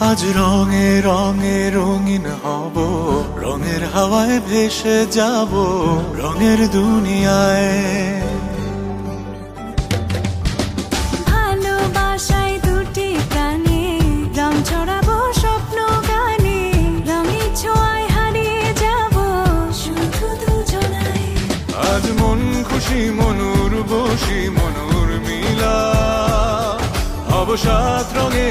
আজ রঙে রঙে রঙিন হব রঙের হাওয়ায় ভেসে যাব রঙের দুনিয়ায়। ভালোবাসায় দুটি রং ছড়াবো স্বপ্ন গানে রঙের ছোঁয়ায় হারিয়ে যাব শুধু দুজনায় আজ মন খুশি মনুর বসি মনুর মিলা অবসাদ রঙে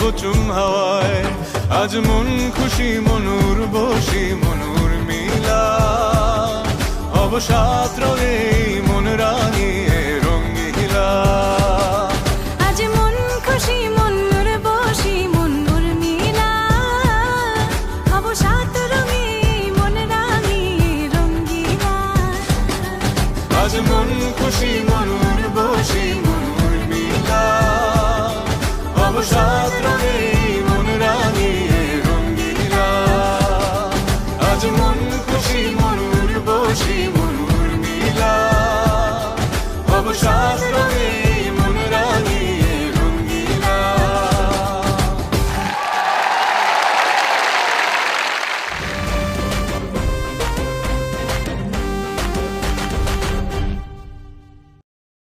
বুচুম হাওয়ায়। আজ মন খুশি মনুর বসি মনুর মিলা। অবসাদ রে মন রাঙিয়ে রঙ্গিলা। আজ মন খুশি মনুর বসি মনুর মিলা। মন রঙ্গিলা। মন খুশি মনুর বসি